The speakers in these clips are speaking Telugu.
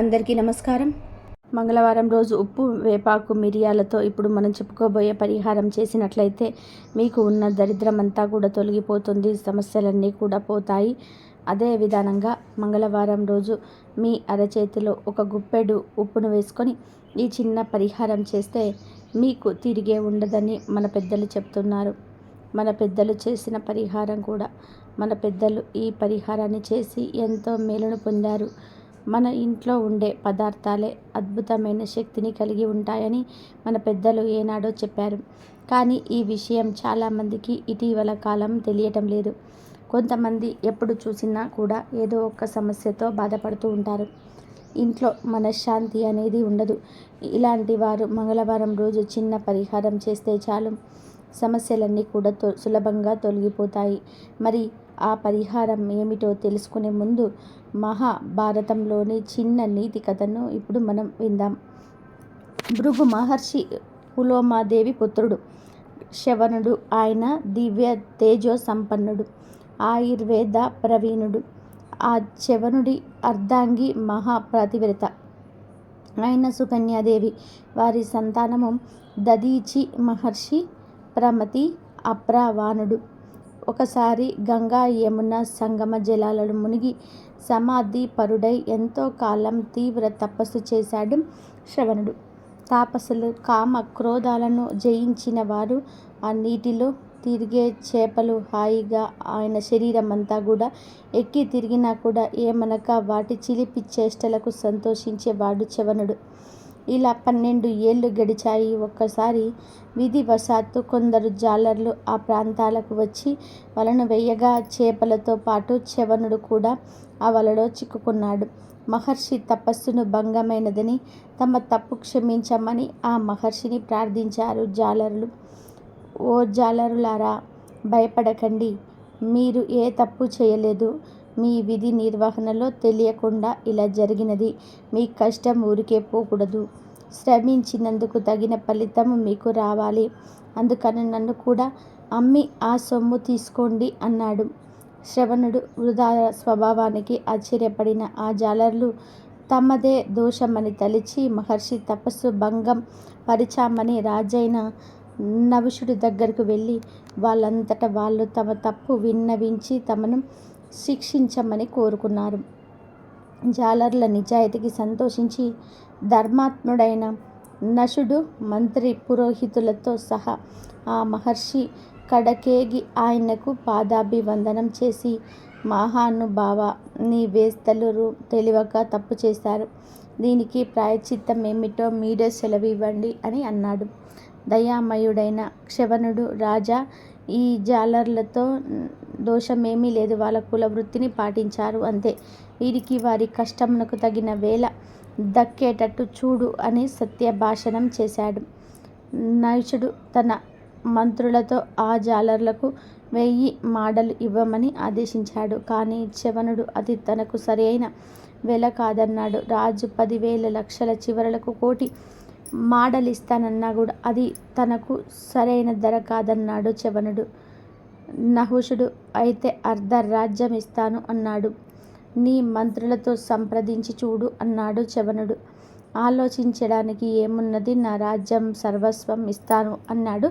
అందరికీ నమస్కారం. మంగళవారం రోజు ఉప్పు వేపాకు మిరియాలతో ఇప్పుడు మనం చెప్పుకోబోయే పరిహారం చేసినట్లయితే మీకు ఉన్న దరిద్రం అంతా కూడా తొలగిపోతుంది సమస్యలన్నీ కూడా పోతాయి. అదే విధానంగా మంగళవారం రోజు మీ అరచేతిలో ఒక గుప్పెడు ఉప్పును వేసుకొని ఈ చిన్న పరిహారం చేస్తే మీకు తిరిగే ఉండదని మన పెద్దలు చెప్తున్నారు. మన పెద్దలు చేసిన పరిహారం కూడా మన పెద్దలు ఈ పరిహారాన్ని చేసి ఎంతో మేలును పొందారు. మన ఇంట్లో ఉండే పదార్థాలే అద్భుతమైన శక్తిని కలిగి ఉంటాయని మన పెద్దలు ఏనాడో చెప్పారు. కానీ ఈ విషయం చాలామందికి ఇటీవల కాలం తెలియటం లేదు. కొంతమంది ఎప్పుడు చూసినా కూడా ఏదో ఒక సమస్యతో బాధపడుతూ ఉంటారు. ఇంట్లో మనశ్శాంతి అనేది ఉండదు. ఇలాంటి వారు మంగళవారం రోజు చిన్న పరిహారం చేస్తే చాలు. సమస్యలన్నీ కూడా సులభంగా తొలగిపోతాయి. మరి ఆ పరిహారం ఏమిటో తెలుసుకునే ముందు మహాభారతంలోని చిన్న నీతి కథను ఇప్పుడు మనం విందాం. భృగు మహర్షి పులోమాదేవి పుత్రుడు శవనుడు ఆయన దివ్య తేజో సంపన్నుడు ఆయుర్వేద ప్రవీణుడు. ఆ శవనుడి అర్ధాంగి మహాప్రతివ్రత. ఆయన సుకన్యాదేవి. వారి సంతానము దదీచి మహర్షి ప్రమతి అప్రావాణుడు ఒకసారి గంగా యమున సంగమ జలాలను మునిగి సమాధి పరుడై ఎంతో కాలం తీవ్ర తపస్సు చేశాడు శ్రవణుడు. తాపసులు కామ క్రోధాలను జయించిన వారు ఆ నీటిలో తిరిగే చేపలు హాయిగా ఆయన శరీరం అంతా కూడా ఎక్కి తిరిగినా కూడా ఏమనక వాటి చిలిపి చేష్టలకు సంతోషించేవాడు చవనుడు ఇలా పన్నెండు ఏళ్ళు గడిచాయి. ఒక్కసారి విధివశాత్తు కొందరు జాలర్లు ఆ ప్రాంతాలకు వచ్చి వలను వెయ్యగా చేపలతో పాటు చవనుడు కూడా ఆ వలలో చిక్కుకున్నాడు. మహర్షి తపస్సును భంగమైనదని తమ తప్పు క్షమించమని ఆ మహర్షిని ప్రార్థించారు జాలరులు. ఓ జాలరులారా భయపడకండి. మీరు ఏ తప్పు చేయలేదు. మీ విధి నిర్వహణలో తెలియకుండా ఇలా జరిగినది. మీ కష్టం ఊరికే పోకూడదు. శ్రమించినందుకు తగిన ఫలితం మీకు రావాలి. అందుకని నన్ను కూడా అమ్మి ఆ సొమ్ము తీసుకోండి అన్నాడు. శ్రవణుడు వృధా స్వభావానికి ఆశ్చర్యపడిన ఆ జాలర్లు తమదే దోషమని తలిచి మహర్షి తపస్సు భంగం పరిచామని రాజైన నవుషుడి దగ్గరకు వెళ్ళి వాళ్ళంతట వాళ్ళు తమ తప్పు విన్నవించి తమను శిక్షించమని కోరుకున్నారు. జాలర్ల నిజాయితీకి సంతోషించి ధర్మాత్ముడైన నషుడు మంత్రి పురోహితులతో సహా ఆ మహర్షి కడకేగి ఆయనకు పాదాభివందనం చేసి మహానుభావ నీ వేస్తలు తెలివక తప్పు చేశారు. దీనికి ప్రాయచిత్తం ఏమిటో మీరే సెలవు ఇవ్వండి అని అన్నాడు. దయామయుడైన క్షవణుడు రాజా ఈ జాలర్లతో దోషమేమీ లేదు. వాళ్ళ కుల వృత్తిని పాటించారు అంతే. వీరికి వారి కష్టమునకు తగిన వేళ దక్కేటట్టు చూడు అని సత్యభాషణం చేశాడు. నైషుడు తన మంత్రులతో ఆ జాలర్లకు వెయ్యి మాడలు ఇవ్వమని ఆదేశించాడు. కానీ చవనుడు అది తనకు సరైన వెల కాదన్నాడు. రాజు పదివేల లక్షల చివరలకు కోటి మాడలిస్తానన్నా కూడా అది తనకు సరైన ధర కాదన్నాడు చవనుడు. నహుషుడు అయితే అర్ధ రాజ్యం ఇస్తాను అన్నాడు. నీ మంత్రులతో సంప్రదించి చూడు అన్నాడు చవనుడు. ఆలోచించడానికి ఏమున్నది? నా రాజ్యం సర్వస్వం ఇస్తాను అన్నాడు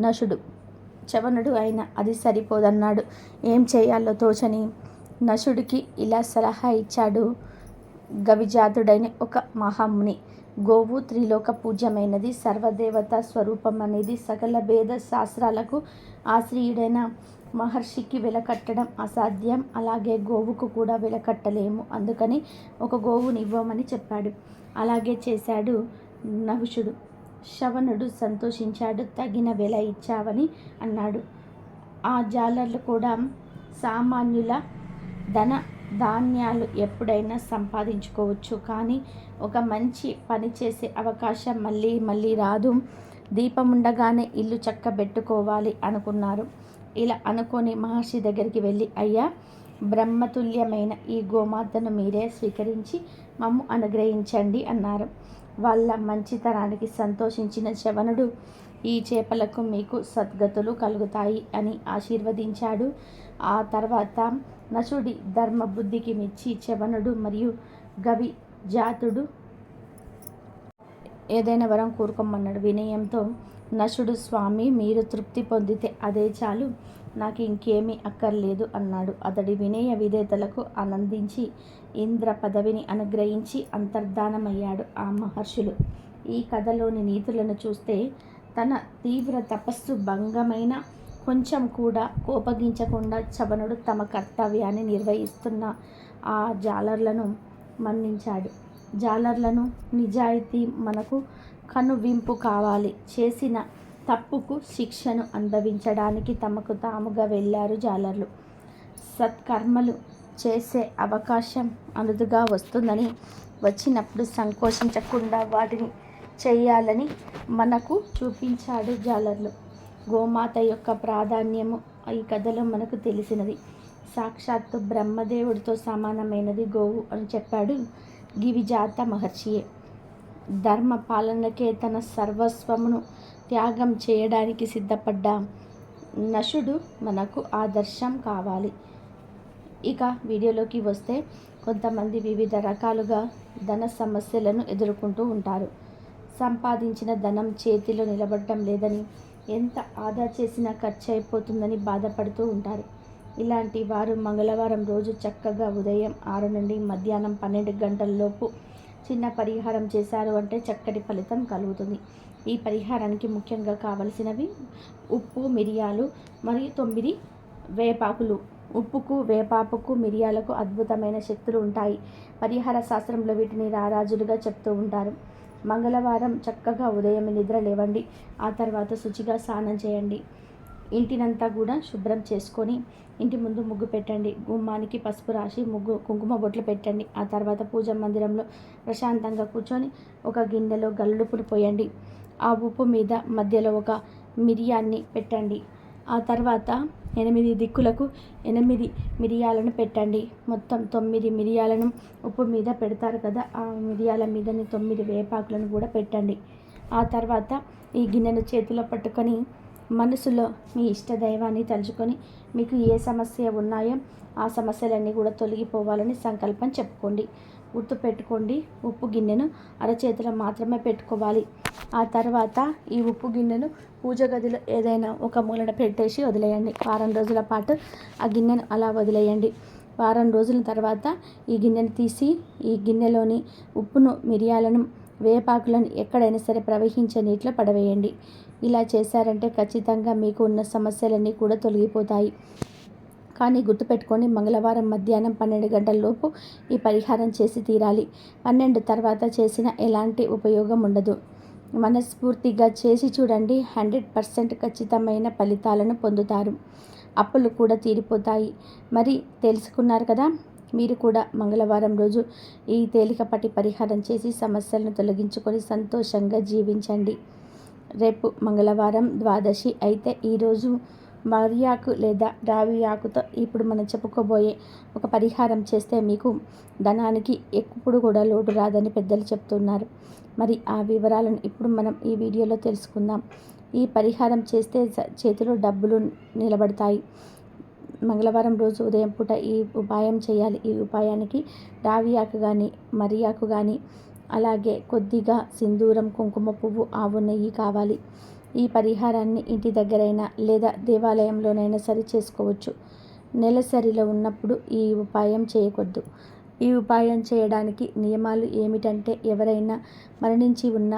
నషుడు చవనుడు అయిన అది సరిపోదన్నాడు. ఏం చేయాలో తోచని నషుడికి ఇలా సలహా ఇచ్చాడు. గవిజాతుడైన ఒక మహాముని. గోవు త్రిలోక పూజ్యమైనది సర్వదేవత స్వరూపం అనేది సకల భేద శాస్త్రాలకు ఆశ్రయుడైన మహర్షికి వెలకట్టడం అసాధ్యం. అలాగే గోవుకు కూడా వెలకట్టలేము. అందుకని ఒక గోవుని ఇవ్వమని చెప్పాడు. అలాగే చేశాడు నహుషుడు శవనుడు సంతోషించాడు తగిన వెల ఇచ్చావని అన్నాడు. ఆ జాలర్లు కూడా సామాన్యుల ధన ధాన్యాలు ఎప్పుడైనా సంపాదించుకోవచ్చు. కానీ ఒక మంచి పని చేసే అవకాశం మళ్ళీ మళ్ళీ రాదు. దీపం ఉండగానే ఇల్లు చక్కబెట్టుకోవాలి అనుకున్నారు. ఇలా అనుకొని మహర్షి దగ్గరికి వెళ్ళి అయ్యా బ్రహ్మతుల్యమైన ఈ గోమాతను మీరే స్వీకరించి మమ్ము అనుగ్రహించండి అన్నారు. వాళ్ళ మంచితనానికి సంతోషించిన శవనుడు ఈ చేపలకు మీకు సద్గతులు కలుగుతాయి అని ఆశీర్వదించాడు. ఆ తర్వాత నసుడి ధర్మబుద్ధికి మెచ్చి చవనుడు మరియు గవి జాతుడు. ఏదైనా వరం కోరుకోమన్నాడు. వినయంతో నశుడు స్వామి మీరు తృప్తి పొందితే అదే చాలు. నాకు ఇంకేమీ అక్కర్లేదు అన్నాడు. అతడి వినయ విధేతలకు ఆనందించి ఇంద్ర పదవిని అనుగ్రహించి అంతర్ధానమయ్యాడు ఆ మహర్షులు. ఈ కథలోని నీతులను చూస్తే తన తీవ్ర తపస్సు భంగమైన కొంచెం కూడా కోపగించకుండా చవనుడు తమ కర్తవ్యాన్ని నిర్వహిస్తున్న ఆ జాలర్లను మన్నించాడు. జాలర్లను నిజాయితీ మనకు కనువింపు కావాలి. చేసిన తప్పుకు శిక్షను అనుభవించడానికి తమకు తాముగా వెళ్ళారు జాలర్లు. సత్కర్మలు చేసే అవకాశం అనుదుగా వస్తుందని వచ్చినప్పుడు సంకోచించకుండా వాటిని చేయాలని మనకు చూపించాడు జాలర్లు. గోమాత యొక్క ప్రాధాన్యము ఈ కథలో మనకు తెలిసినది. సాక్షాత్తు బ్రహ్మదేవుడితో సమానమైనది గోవు అని చెప్పాడు గివిజాత మహర్షియే. ధర్మ పాలనకే తన సర్వస్వమును త్యాగం చేయడానికి సిద్ధపడ్డ నశుడు మనకు ఆదర్శం కావాలి. ఇక వీడియోలోకి వస్తే కొంతమంది వివిధ రకాలుగా ధన సమస్యలను ఎదుర్కొంటూ ఉంటారు. సంపాదించిన ధనం చేతిలో నిలబడటం లేదని ఎంత ఆదా చేసినా ఖర్చు అయిపోతుందని బాధపడుతూ ఉంటారు. ఇలాంటి వారు మంగళవారం రోజు చక్కగా ఉదయం ఆరు నుండి మధ్యాహ్నం పన్నెండు గంటలలోపు చిన్న పరిహారం చేశారు అంటే చక్కటి ఫలితం కలుగుతుంది. ఈ పరిహారానికి ముఖ్యంగా కావలసినవి ఉప్పు మిరియాలు మరియు తొమ్మిది వేపాకులు. ఉప్పుకు వేపాపుకు మిరియాలకు అద్భుతమైన శక్తులు ఉంటాయి. పరిహార శాస్త్రంలో వీటిని రారాజులుగా చెప్తూ ఉంటారు. మంగళవారం చక్కగా ఉదయం నిద్ర లేవండి. ఆ తర్వాత శుచిగా స్నానం చేయండి. ఇంటినంతా కూడా శుభ్రం చేసుకొని ఇంటి ముందు ముగ్గు పెట్టండి. గుమ్మానికి పసుపు రాసి ముగ్గు కుంకుమ బొట్లు పెట్టండి. ఆ తర్వాత పూజ మందిరంలో ప్రశాంతంగా కూర్చొని ఒక గిన్నెలో గల్లుపుని పోయండి. ఆ ఉప్పు మీద మధ్యలో ఒక మిరియాన్ని పెట్టండి. ఆ తర్వాత ఎనిమిది దిక్కులకు ఎనిమిది మిరియాలను పెట్టండి. మొత్తం తొమ్మిది మిరియాలను ఉప్పు మీద పెడతారు కదా ఆ మిరియాల మీదని తొమ్మిది వేపాకులను కూడా పెట్టండి. ఆ తర్వాత ఈ గిన్నెను చేతిలో పట్టుకొని మనసులో మీ ఇష్ట దైవాన్ని తలుచుకొని మీకు ఏ సమస్య ఉన్నాయో ఆ సమస్యలన్నీ కూడా తొలగిపోవాలని సంకల్పం చెప్పుకోండి. గుర్తు పెట్టుకోండి ఉప్పు గిన్నెను అరచేతిలో మాత్రమే పెట్టుకోవాలి. ఆ తర్వాత ఈ ఉప్పు గిన్నెను పూజ గదిలో ఏదైనా ఒక మూలన పెట్టేసి వదిలేయండి. వారం రోజుల పాటు ఆ గిన్నెను అలా వదిలేయండి. వారం రోజుల తర్వాత ఈ గిన్నెను తీసి ఈ గిన్నెలోని ఉప్పును మిరియాలను వేపాకులను ఎక్కడైనా సరే ప్రవహించే నీటిలో పడవేయండి. ఇలా చేశారంటే ఖచ్చితంగా మీకు ఉన్న సమస్యలన్నీ కూడా తొలగిపోతాయి. కానీ గుర్తుపెట్టుకొని మంగళవారం మధ్యాహ్నం పన్నెండు గంటలలోపు ఈ పరిహారం చేసి తీరాలి. పన్నెండు తర్వాత చేసిన ఎలాంటి ఉపయోగం ఉండదు. మనస్ఫూర్తిగా చేసి చూడండి. హండ్రెడ్ పర్సెంట్ ఖచ్చితమైన ఫలితాలను పొందుతారు. అప్పులు కూడా తీరిపోతాయి. మరి తెలుసుకున్నారు కదా? మీరు కూడా మంగళవారం రోజు ఈ తేలికపాటి పరిహారం చేసి సమస్యలను తొలగించుకొని సంతోషంగా జీవించండి. రేపు మంగళవారం ద్వాదశి అయితే ఈరోజు మరియాకు లేదా రావి ఆకుతో ఇప్పుడు మనం చెప్పుకోబోయే ఒక పరిహారం చేస్తే మీకు ధనానికి ఎప్పుడు కూడా లోటు రాదని పెద్దలు చెప్తున్నారు. మరి ఆ వివరాలను ఇప్పుడు మనం ఈ వీడియోలో తెలుసుకుందాం. ఈ పరిహారం చేస్తే చేతిలో డబ్బులు నిలబడతాయి. మంగళవారం రోజు ఉదయం పూట ఈ ఉపాయం చేయాలి. ఈ ఉపాయానికి రావి ఆకు కానీ మరియాకు కానీ అలాగే కొద్దిగా సింధూరం కుంకుమ పువ్వు ఆవు నెయ్యి కావాలి. ఈ పరిహారాన్ని ఇంటి దగ్గరైనా లేదా దేవాలయంలోనైనా సరి చేసుకోవచ్చు. నెలసరిలో ఉన్నప్పుడు ఈ ఉపాయం చేయకూడదు. ఈ ఉపాయం చేయడానికి నియమాలు ఏమిటంటే ఎవరైనా మరణించి ఉన్న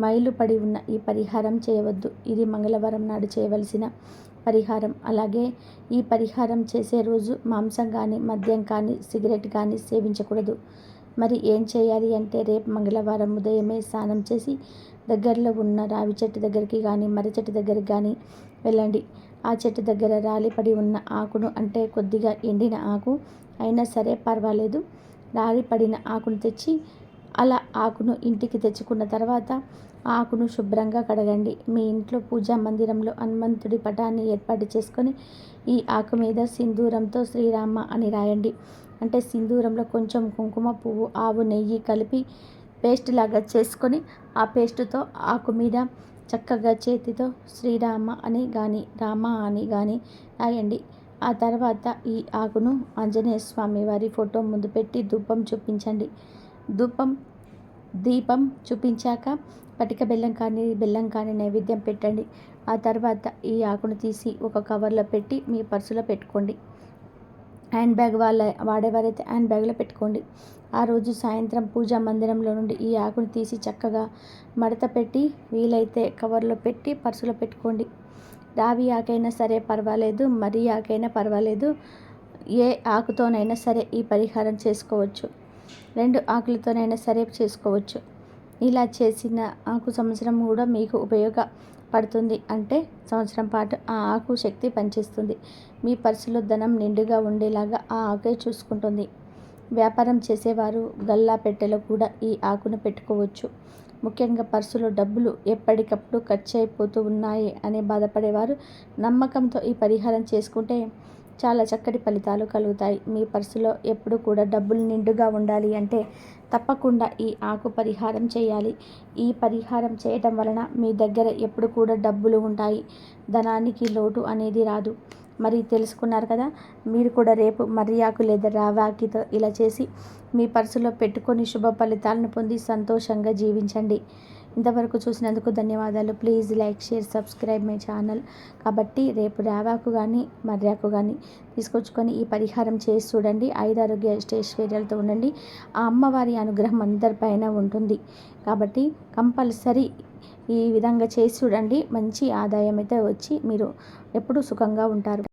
మైలు పడి ఉన్న ఈ పరిహారం చేయవద్దు. ఇది మంగళవారం నాడు చేయవలసిన పరిహారం. అలాగే ఈ పరిహారం చేసే రోజు మాంసం కానీ మద్యం కానీ సిగరెట్ కానీ సేవించకూడదు. మరి ఏం చేయాలి అంటే రేపు మంగళవారం ఉదయమే స్నానం చేసి దగ్గరలో ఉన్న రావి చెట్టు దగ్గరికి కానీ మర్రి చెట్టు దగ్గరికి కానీ వెళ్ళండి. ఆ చెట్టు దగ్గర రాలిపడి ఉన్న ఆకును అంటే కొద్దిగా ఎండిన ఆకు అయినా సరే పర్వాలేదు. రాలిపడిన ఆకును తెచ్చి అలా ఆకును ఇంటికి తెచ్చుకున్న తర్వాత ఆకును శుభ్రంగా కడగండి. మీ ఇంట్లో పూజా మందిరంలో హనుమంతుడి పటాన్ని ఏర్పాటు చేసుకొని ఈ ఆకు మీద సింధూరంతో శ్రీరామ అని రాయండి. అంటే సింధూరంలో కొంచెం కుంకుమ పువ్వు ఆవు నెయ్యి కలిపి పేస్ట్ లాగా చేసుకొని ఆ పేస్టుతో ఆకు మీద చక్కగా చేతితో శ్రీరామ అని కానీ రామ అని కానీ రాయండి. ఆ తర్వాత ఈ ఆకును ఆంజనేయ స్వామి వారి ఫోటో ముందు పెట్టి ధూపం చూపించండి. ధూపం దీపం చూపించాక పటిక బెల్లం కానీ బెల్లం కానీ నైవేద్యం పెట్టండి. ఆ తర్వాత ఈ ఆకును తీసి ఒక కవర్లో పెట్టి మీ పర్సులో పెట్టుకోండి. హ్యాండ్ బ్యాగ్ వాళ్ళ వాడేవారైతే హ్యాండ్ బ్యాగ్లో పెట్టుకోండి. ఆ రోజు సాయంత్రం పూజా మందిరంలో నుండి ఈ ఆకును తీసి చక్కగా మడత పెట్టి వీలైతే కవర్లో పెట్టి పర్సులో పెట్టుకోండి. రావి ఆకైనా సరే పర్వాలేదు మరీ ఆకైనా పర్వాలేదు. ఏ ఆకుతోనైనా సరే ఈ పరిహారం చేసుకోవచ్చు. రెండు ఆకులతోనైనా సరే చేసుకోవచ్చు. ఇలా చేసిన ఆకు సంవత్సరం కూడా మీకు ఉపయోగపడుతుంది. అంటే సంవత్సరం పాటు ఆ ఆకు శక్తి పనిచేస్తుంది. మీ పర్సులో ధనం నిండుగా ఉండేలాగా ఆ ఆకే చూసుకుంటుంది. వ్యాపారం చేసేవారు గల్లా పెట్టెలో కూడా ఈ ఆకును పెట్టుకోవచ్చు. ముఖ్యంగా పర్సులో డబ్బులు ఎప్పటికప్పుడు ఖర్చు అయిపోతూ ఉన్నాయి అనే బాధపడేవారు నమ్మకంతో ఈ పరిహారం చేసుకుంటే చాలా చక్కటి ఫలితాలు కలుగుతాయి. మీ పర్సులో ఎప్పుడు కూడా డబ్బులు నిండుగా ఉండాలి అంటే తప్పకుండా ఈ ఆకు పరిహారం చేయాలి. ఈ పరిహారం చేయటం వలన మీ దగ్గర ఎప్పుడు కూడా డబ్బులు ఉంటాయి. ధనానికి లోటు అనేది రాదు. మరి తెలుసుకున్నారు కదా? మీరు కూడా రేపు మర్యాకు లేదా రావాకితో ఇలా చేసి మీ పర్సులో పెట్టుకొని శుభ ఫలితాలను పొంది సంతోషంగా జీవించండి. ఇంతవరకు చూసినందుకు ధన్యవాదాలు. Please like share subscribe my channel కాబట్టి రేపు రావాకు కానీ మర్యాకు కానీ తీసుకొచ్చుకొని ఈ పరిహారం చేసి చూడండి. ఐదు ఆరోగ్య ఐశ్వర్యాలతో ఉండండి. ఆ అమ్మవారి అనుగ్రహం అందరిపైన ఉంటుంది. కాబట్టి కంపల్సరీ ఈ విధంగా చేసి చూడండి. మంచి ఆదాయం అయితే వచ్చి మీరు ఎప్పుడూ సుఖంగా ఉంటారు.